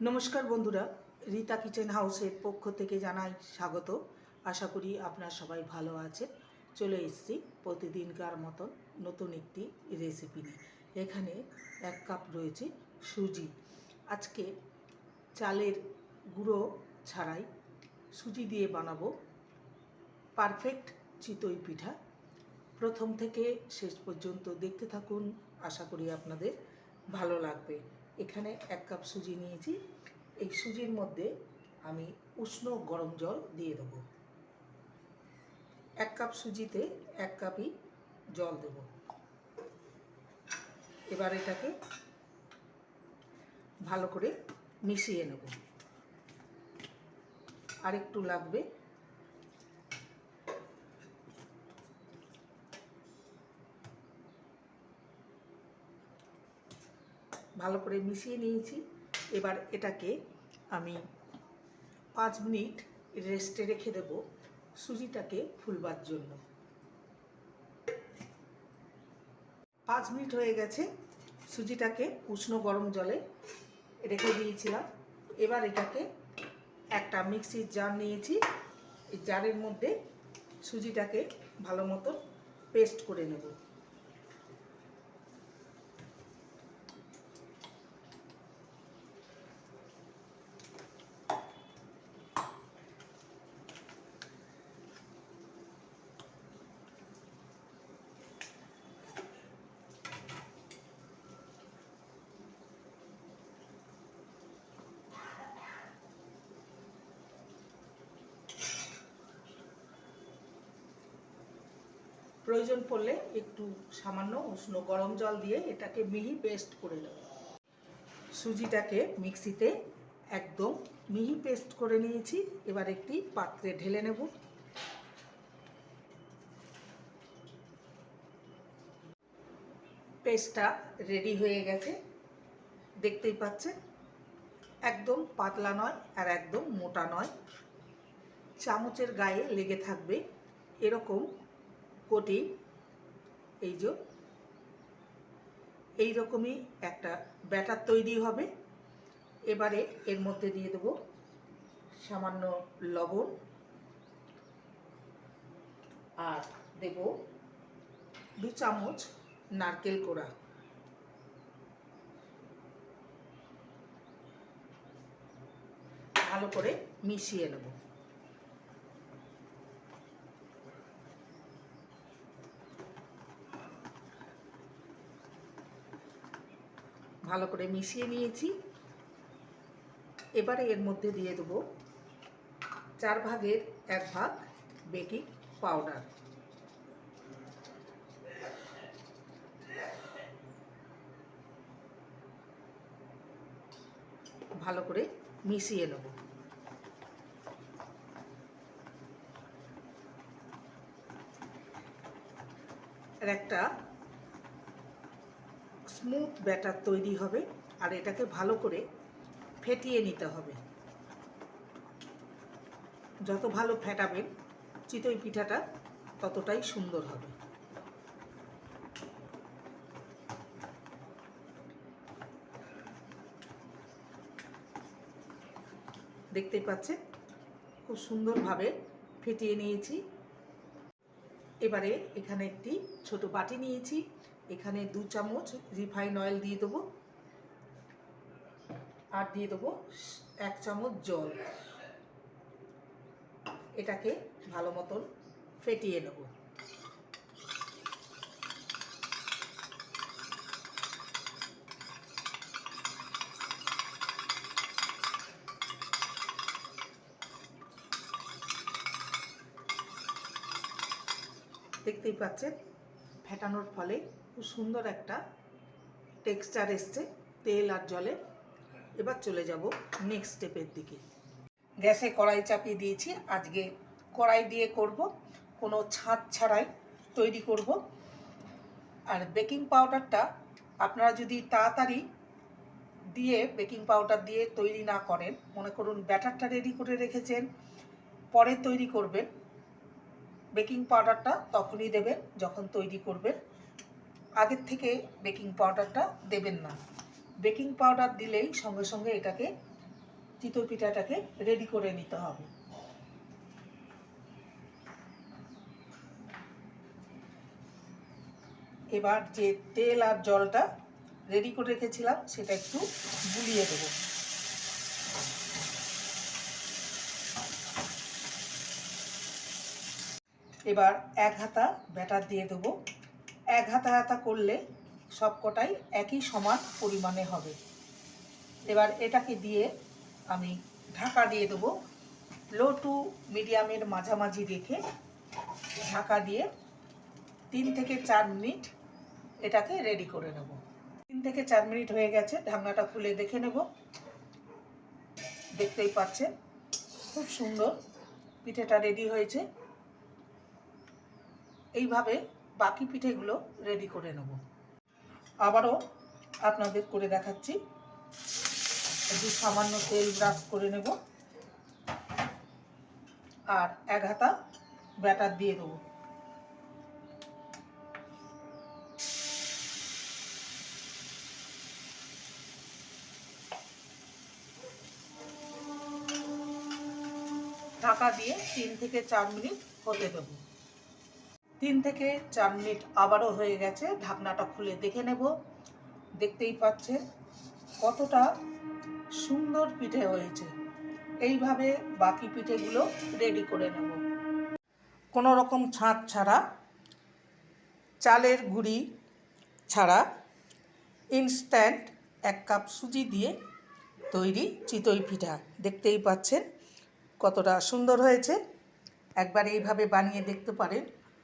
নমস্কার বন্ধুরা, রীতা কিচেন হাউসের পক্ষ থেকে জানাই স্বাগত। আশা করি আপনারা সবাই ভালো আছেন। চলে এসেছি প্রতিদিনকার মতন নতুন একটি রেসিপি নিয়ে। এখানে এক কাপ রয়েছে সুজি। আজকে চালের গুঁড়ো ছাড়াই সুজি দিয়ে বানাবো পারফেক্ট চিতই পিঠা। প্রথম থেকে শেষ পর্যন্ত দেখতে থাকুন, আশা করি আপনাদের ভালো লাগবে। এখানে এক কাপ সুজি নিয়েছি। এই সুজির মধ্যে আমি উষ্ণ গরম জল দিয়ে দেবো। এক কাপ সুজিতে এক কাপই জল দেব। এবার এটাকে ভালো করে মিশিয়ে নেব। আর একটু লাগবে ভালো করে মিশিয়ে নিয়েছি। এবার এটাকে আমি পাঁচ মিনিট রেস্টে রেখে দেব সুজিটাকে ফুলবার জন্য। পাঁচ মিনিট হয়ে গেছে, সুজিটাকে উষ্ণ গরম জলে রেখে দিয়েছিলাম। এবার এটাকে একটা মিক্সির জার নিয়েছি। এই জারের মধ্যে সুজিটাকে ভালো মতো পেস্ট করে নেব। প্রয়োজন পড়লে একটু সামান্য উষ্ণ গরম জল দিয়ে এটাকে মিহি পেস্ট করে নেব। সুজিটাকে মিক্সিতে একদম মিহি পেস্ট করে নিয়েছি। এবার একটি পাত্রে ঢেলে নেব। পেস্টটা রেডি হয়ে গেছে। দেখতেই পাচ্ছেন, একদম পাতলা নয় আর একদম মোটা নয়। চামচের গায়ে লেগে থাকবে এরকম কোটি এই যে, এই রকমই একটা ব্যাটার তৈরি হবে। এবারে এর মধ্যে দিয়ে দেবো সামান্য লবণ আর দেব দু চামচ নারকেল কোড়া। ভালো করে মিশিয়ে নেব। ভালো করে মিশিয়ে নিয়েছি। এবারে এর মধ্যে দিয়ে দেবো চার ভাগের এক ভাগ বেকিং পাউডার। ভালো করে মিশিয়ে নেব। একটা স্মুথ ব্যাটার তৈরি হবে আর এটাকে ভালো করে ফেটিয়ে নিতে হবে। যত ভালো ফেটাবেন চিতই পিঠাটা ততটাই সুন্দর হবে। দেখতেই পাচ্ছেন? খুব সুন্দরভাবে ফেটিয়ে নিয়েছি। এবারে এখানে একটি ছোট বাটি নিয়েছি। এখানে দু চামচ রিফাইন অয়েল দিয়ে দেবো। আর দিয়ে দেবো এক চামচ জল। এটাকে ভালো মতন ফেটিয়ে নেব। দেখতেই পাচ্ছেন, ফেটানোর ফলে খুব সুন্দর একটা টেক্সচার এসছে, তেল আর জলে। এবার চলে যাব নেক্সট স্টেপের দিকে। গ্যাসে কড়াই চাপিয়ে দিয়েছি। আজকে কড়াই দিয়ে করব, কোনো ছাঁচ ছাড়াই তৈরি করব। আর বেকিং পাউডারটা আপনারা যদি তাড়াতাড়ি দিয়ে বেকিং পাউডার দিয়ে তৈরি না করেন, মনে করুন ব্যাটারটা রেডি করে রেখেছেন, পরে তৈরি করবেন বেকিং পাউডারটা তখনই দেবেন, যখন তৈরি করবেন। আগের থেকে বেকিং পাউডারটা দেবেন না। বেকিং পাউডার দিলেই সঙ্গে সঙ্গে এটাকে চিতই পিঠাটাকে রেডি করে নিতে হবে। এবার যে তেল আর জলটা রেডি করে রেখেছিলাম, সেটা একটু গুলিয়ে দেবো। এবার এক হাতা ব্যাটার দিয়ে দেবো। এক হাতা হাতা করলে সব কটাই একই সমান পরিমাণে হবে। এবার এটাকে দিয়ে আমি ঢাকা দিয়ে দেবো। লো টু মিডিয়ামের মাঝামাঝি রেখে ঢাকা দিয়ে তিন থেকে চার মিনিট এটাকে রেডি করে নেব। তিন থেকে চার মিনিট হয়ে গেছে, ঢাকনাটা খুলে দেখে নেব। দেখতেই পাচ্ছেন, খুব সুন্দর পিঠেটা রেডি হয়েছে। এইভাবে বাকি পিঠেগুলো রেডি করে নেব। আবারও আপনাদের করে দেখাচ্ছি। একটু সামান্য তেল ব্রাশ করে নেব। আর এক হাতা ব্যাটার দিয়ে দেবো। ঢাকা দিয়ে তিন থেকে চার মিনিট হতে দেব। তিন থেকে চার মিনিট আবারও হয়ে গেছে, ঢাকনাটা খুলে দেখে নেব। দেখতেই পাচ্ছেন কতটা সুন্দর পিঠে হয়েছে। এইভাবে বাকি পিঠেগুলো রেডি করে নেব। কোনো রকম ছাঁচ ছাড়া, চালের গুঁড়ি ছাড়া ইনস্ট্যান্ট এক কাপ সুজি দিয়ে তৈরি চিতই পিঠা। দেখতেই পাচ্ছেন কতটা সুন্দর হয়েছে। একবার এইভাবে বানিয়ে দেখতে পারেন।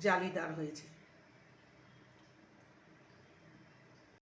জালিদার হয়েছে।